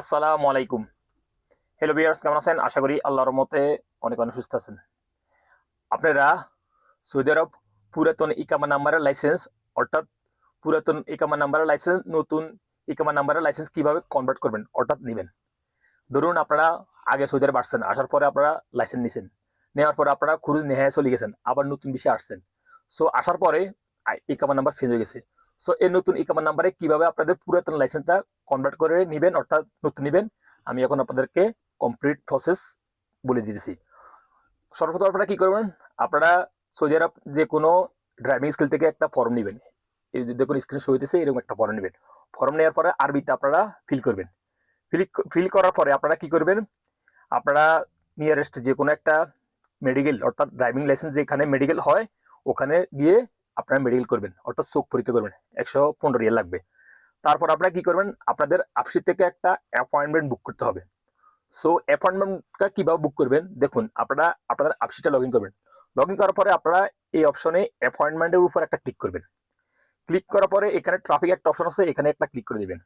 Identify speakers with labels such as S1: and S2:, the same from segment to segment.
S1: আসসালামু আলাইকুম। হ্যালো বিয়ার্স কেমন আছেন? আশা করি আল্লাহর মতে অনেক অনেক সুস্থ আছেন। আপনারা সৌদি আরব পুরাতন ইকামা নাম্বারের লাইসেন্স অর্থাৎ পুরাতন ইকামা নাম্বারের লাইসেন্স নতুন ইকামা নাম্বারের লাইসেন্স কীভাবে কনভার্ট করবেন, অর্থাৎ নেবেন। ধরুন আপনারা আগে সৌদি আরব আসছেন, আসার পরে আপনারা লাইসেন্স নিছেন। নেওয়ার পরে আপনারা খুরুজ নেহায় চলে গেছেন, আবার নতুন বিষয়ে আসছেন। সো আসার পরে ইকামা নাম্বার চেঞ্জ হয়ে গেছে। সো এই নতুন ইকামা নাম্বারে কীভাবে আপনাদের পুরাতন লাইসেন্সটা কনভার্ট করে নেবেন, অর্থাৎ নতুন নেবেন, আমি এখন আপনাদেরকে কমপ্লিট প্রসেস বলে দিতেছি। সর্বপ্রথম আপনারা কী করবেন? আপনারা সৌদি আরব যে কোনো ড্রাইভিং স্কুল থেকে একটা ফর্ম নেবেন। এই দেখুন স্ক্রিন শো হইতেছে, এরকম একটা ফর্ম নেবেন। ফর্ম নেওয়ার পরে আরবিতে আপনারা ফিল করবেন। ফিল ফিল করার পরে আপনারা কি করবেন? আপনারা নিয়ারেস্ট যে কোনো একটা মেডিকেল অর্থাৎ ড্রাইভিং লাইসেন্স যেখানে মেডিকেল হয়, ওখানে গিয়ে আপনারা মেডিকেল করবেন, অর্থাৎ চোখ পরীক্ষা করবেন, একশো পনেরো রিয়াল লাগবে। তারপর আপনারা কি করবেন, আপনাদের আপসি থেকে একটা অ্যাপয়েন্টমেন্ট বুক করতে হবে। সো অ্যাপয়েন্টমেন্টটা কীভাবে বুক করবেন? দেখুন, আপনারা, আপনাদের আপসিটা লগ ইন করবেন। লগ ইন করার পরে আপনারা এই অপশনে অ্যাপয়েন্টমেন্টের উপর একটা ক্লিক করবেন। ক্লিক করার পরে এখানে ট্রাফিক একটা অপশন আছে, এখানে একটা ক্লিক করে দেবেন।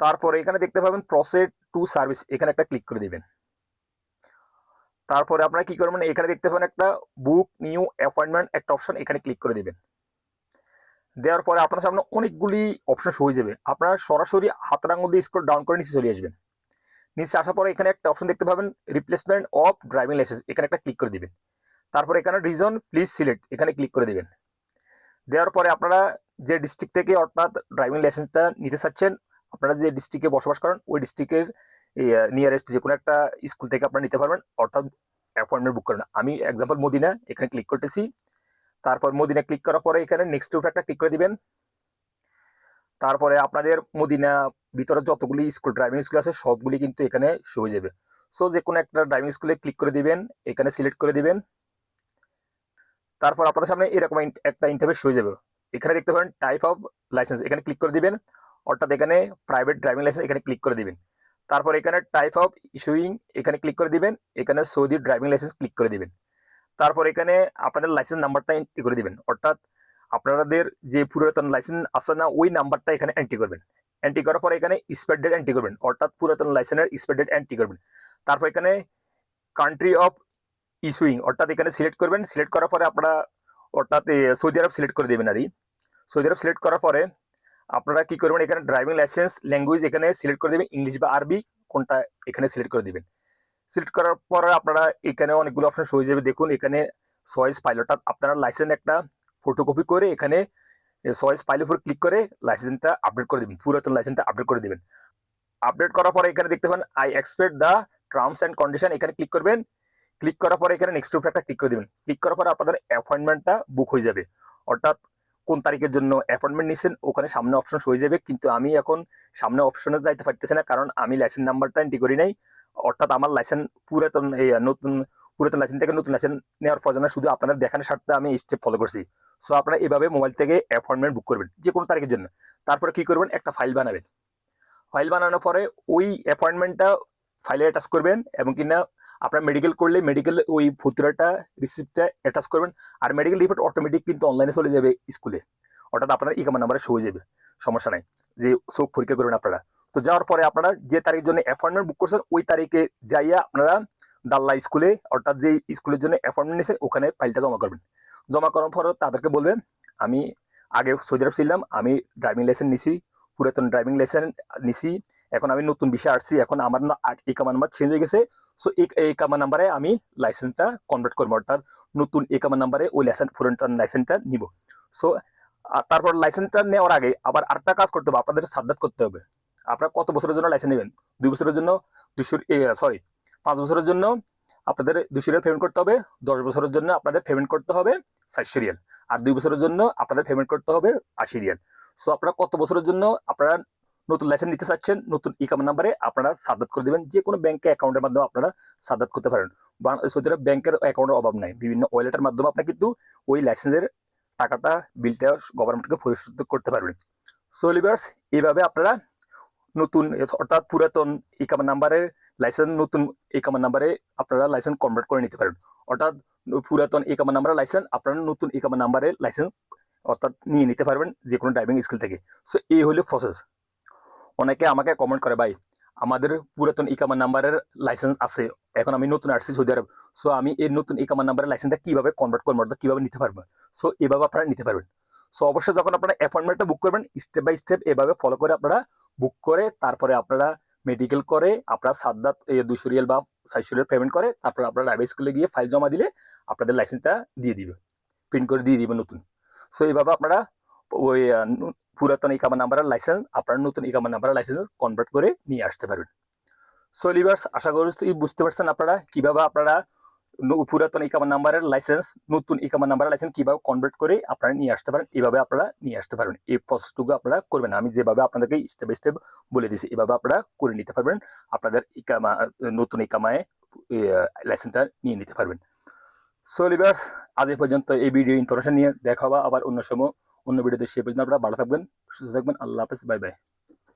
S1: তারপরে এখানে দেখতে পাবেন প্রসেড টু সার্ভিস এখানে একটা ক্লিক করে দিবেন। তারপরে আপনারা কি করবেন, এখানে দেখতে পাবেন একটা বুক নিউ অ্যাপয়েন্টমেন্ট একটা অপশন এখানে ক্লিক করে দেবেন। দেওয়ার পরে আপনার সামনে অনেকগুলি অপশন হয়ে যাবে। আপনারা সরাসরি হাতের আঙুল দিয়ে স্ক্রল ডাউন করে নিচে চলে আসবেন। নিচে আসার পরে এখানে একটা অপশন দেখতে পাবেন রিপ্লেসমেন্ট অফ ড্রাইভিং লাইসেন্স এখানে একটা ক্লিক করে দিবেন। তারপরে এখানে রিজন প্লিজ সিলেক্ট এখানে ক্লিক করে দেবেন। দেওয়ার পরে আপনারা যে ডিস্ট্রিক্ট থেকে অর্থাৎ ড্রাইভিং লাইসেন্সটা নিতে চাচ্ছেন, আপনারা যে ডিস্ট্রিক্টে বসবাস করেন, ওই ডিস্ট্রিক্টের নিয়ারেস্ট যে কোনো একটা স্কুল থেকে আপনারা নিতে পারবেন। অর্থাৎ অ্যাপয়েন্টমেন্ট বুক করেন আমি এক্সাম্পল মদিনা, এখানে ক্লিক করতেছি। তারপর মদিনা ক্লিক করার পরে এখানে নেক্সট উপরে একটা ক্লিক করে দিবেন। তারপরে আপনাদের মদিনা ভিতরে যতগুলি স্কুল ড্রাইভিং স্কুল আছে, সবগুলি কিন্তু এখানে শো হয়ে যাবে। সো যে কোনো একটা ড্রাইভিং স্কুলে ক্লিক করে দিবেন, এখানে সিলেক্ট করে দিবেন। তারপর আপনার সামনে এরকম একটা ইন্টারভিউ হয়ে যাবে। এখানে দেখতে পারেন টাইপ অফ লাইসেন্স এখানে ক্লিক করে দিবেন। অর্থাৎ এখানে প্রাইভেট ড্রাইভিং লাইসেন্স এখানে ক্লিক করে দিবেন। তারপর এখানে টাইপ অফ ইস্যুইং এখানে ক্লিক করে দিবেন, এখানে সৌদি ড্রাইভিং লাইসেন্স ক্লিক করে দিবেন। তারপর এখানে আপনাদের লাইসেন্স নাম্বারটা এন্ট্রি করে দিবেন। অর্থাৎ আপনাদের যে পুরাতন লাইসেন্স আছে না, ওই নাম্বারটা এখানে এন্ট্রি করবেন। এন্ট্রি করার পরে এখানে স্পেড ডেট এন্ট্রি করবেন। অর্থাৎ পুরাতন লাইসেন্সের স্পেড ডেট এন্ট্রি করবেন। তারপর এখানে কান্ট্রি অফ ইস্যুইং অর্থাৎ এখানে সিলেক্ট করবেন। সিলেক্ট করার পরে আপনারা, অর্থাৎ সৌদি আরব সিলেক্ট করে দেবেন আর। সৌদি আরব সিলেক্ট করার পরে আপনারা কি করবেন? এখানে ড্রাইভিং লাইসেন্স ল্যাঙ্গুয়েজ এখানে সিলেক্ট করে দেবেন ইংলিশ বা আরবি, কোনটা এখানে সিলেক্ট করে দিবেন। সিলেক্ট করার পর আপনারা এখানে অনেকগুলো অপশন হয়ে যাবে। দেখুন, এখানে চয়েস ফাইল অর্থাৎ আপনারা লাইসেন্স একটা ফটোকপি করে এখানে সয়েস ফাইলের উপর ক্লিক করে লাইসেন্সটা আপডেট করে দিবেন। পুরাতন লাইসেন্সটা আপডেট করে দেবেন। আপডেট করার পরে এখানে দেখতে পাবেন I expect the terms and condition এখানে ক্লিক করবেন। ক্লিক করার পরে এখানে নেক্সট উপরে একটা ক্লিক করে দিবেন। ক্লিক করার পরে আপনাদের অ্যাপয়েন্টমেন্টটা বুক হয়ে যাবে। অর্থাৎ কোন তারিখের জন্য অ্যাপয়েন্টমেন্ট নিছেন, ওখানে সামনে অপশন হয়ে যাবে। কিন্তু আমি এখন সামনে অপশনে যাইতে পারতেছি না, কারণ আমি লাইসেন্স নাম্বারটা এন্ট্রি করি নাই। অর্থাৎ আমার লাইসেন্স পুরাতন, এই, নতুন, পুরাতন লাইসেন্স থেকে নতুন লাইসেন্স নেওয়ার প্রয়োজন শুধু আপনাদের দেখানোর স্বার্থে আমি স্টেপ ফলো করছি। সো আপনারা এভাবে মোবাইল থেকে অ্যাপয়েন্টমেন্ট বুক করবেন, যে কোনো তারিখের জন্য। তারপরে কি করবেন? একটা ফাইল বানাবেন। ফাইল বানানোর পরে ওই অ্যাপয়েন্টমেন্টটা ফাইলে অ্যাটাচ করবেন, এবং কিনা আপনার মেডিকেল করলে মেডিকেল ওই ফুতুরাটা রিসিপ্টটা অ্যাটাচ করবেন আর মেডিকেল রিপোর্ট অটোমেটিক কিন্তু অনলাইনে চলে যাবে স্কুলে অর্থাৎ আপনার ইকামা নাম্বারে শো হয়ে যাবে। সমস্যা নাই। যে চোখ পরীক্ষা করবেন আপনারা। তো যাওয়ার পরে আপনারা যে তারিখের জন্য অ্যাপয়েন্টমেন্ট বুক করছেন, ওই তারিখে যাইয়া আপনারা দাল্লা স্কুলে অর্থাৎ যে স্কুলের জন্য অ্যাপয়েন্টমেন্ট নিয়েছেন ওখানে ফাইলটা জমা করবেন। জমা করার পর তাদেরকে বলবেন, আমি আগে সৌদি আরব ছিলাম, আমি ড্রাইভিং লাইসেন্স নিছি, পুরাতন ড্রাইভিং লাইসেন্স নিছি, এখন আমি নতুন বিষয়ে আসছি, এখন আমার না ইকামা নাম্বার চেঞ্জ হয়ে গেছে সো এই কামা নাম্বারে আমি লাইসেন্সটা কনভার্ট করব অর্থাৎ নতুন এই কামা নাম্বারে ওই লাইসেন্স পুরাতন লাইসেন্সটা নিব সো তারপর লাইসেন্সটা নেওয়ার আগে আবার আরেকটা কাজ করতে হবে আপনাদের সাবধাত করতে হবে আপনারা কত বছরের জন্য লাইসেন্স নেবেন দুই বছরের জন্য দুশো সরি পাঁচ বছরের জন্য আপনাদের দুশো রিয়াল পেমেন্ট করতে হবে দশ বছরের জন্য আপনাদের পেমেন্ট করতে হবে চারশো রিয়াল আর দুই বছরের জন্য আপনাদের পেমেন্ট করতে হবে আশি রিয়াল সো আপনারা কত বছরের জন্য আপনারা নতুন লাইসেন্স নিতে চাচ্ছেন, নতুন ইকাম নাম্বারে আপনারা সাবধাত করে দেবেন। যে কোনো ব্যাংকে অ্যাকাউন্টের মাধ্যমে আপনারা সাবধাত করতে পারেন। বাং- সৌদি আরব ব্যাংকের অ্যাকাউন্টের অভাব নাই। বিভিন্ন ওয়ালেটের মাধ্যমে আপনি কিন্তু ওই লাইসেন্সের টাকাটা বিলটা গভর্নমেন্টকে পরিশোধ করতে পারবেন। সো লিভার্স এইভাবে আপনারা নতুন, অর্থাৎ পুরাতন ইকাম নাম্বারের লাইসেন্স নতুন ইকাম নাম্বারে আপনারা লাইসেন্স কনভার্ট করে নিতে পারেন। অর্থাৎ পুরাতন ইকাম নাম্বারের লাইসেন্স আপনারা নতুন ইকাম নাম্বারের লাইসেন্স অর্থাৎ নিয়ে নিতে পারবেন যে কোনো ড্রাইভিং স্কুল থেকে। সো এই হলো প্রসেস অনেকে আমাকে কমেন্ট করে, ভাই, আমাদের পুরাতন ইকামা নাম্বারের লাইসেন্স আছে, এখন আমি নতুন আসছি সৌদি আরব সো আমি এই নতুন ইকামা নাম্বারের লাইসেন্সটা কীভাবে কনভার্ট করব, অর্থাৎ কীভাবে নিতে পারব? সো এভাবে আপনারা নিতে পারবেন। সো অবশ্যই যখন আপনারা অ্যাপয়েন্টমেন্টটা বুক করবেন স্টেপ বাই স্টেপ এভাবে ফলো করে আপনারা বুক করে, তারপরে আপনারা মেডিকেল করে, আপনারা সাদ্দাত দুশো রিয়াল বা চারশো রিয়াল পেমেন্ট করে, তারপরে আপনারা লাইভ স্কুলে গিয়ে ফাইল জমা দিলে আপনাদের লাইসেন্সটা দিয়ে দিবে প্রিন্ট করে দিয়ে দিবে নতুন। সো এইভাবে আপনারা ওই পুরাতন ইকামা নাম্বারের লাইসেন্স আপনার নতুন ইকামা নাম্বারের লাইসেন্স কনভার্ট করে নিয়ে আসতে পারবেন। সো লিভার্স আশা করি বুঝতে পারছেন আপনারা কীভাবে আপনারা পুরাতন ইকামা নাম্বারের লাইসেন্স নতুন ইকামা নাম্বারের লাইসেন্স কীভাবে কনভার্ট করে আপনারা নিয়ে আসতে পারেন এইভাবে আপনারা নিয়ে আসতে পারবেন। এই প্রসেসটুকু আপনারা করবেন আমি যেভাবে আপনাদেরকে স্টেপ বাই স্টেপ বলে দিয়েছি, এভাবে আপনারা করে নিতে পারবেন। আপনাদের ইকামা নতুন ইকামায় লাইসেন্সটা নিয়ে নিতে পারবেন। সো লিভার্স আজ পর্যন্ত এই ভিডিও ইনফরমেশন নিয়ে দেখা হওয়া আবার অন্য সময় অন্য ভিডিওতে সে পর্যন্ত আপনারা ভালো থাকবেন সুস্থ থাকবেন আল্লাহ হাফেজ বাই বাই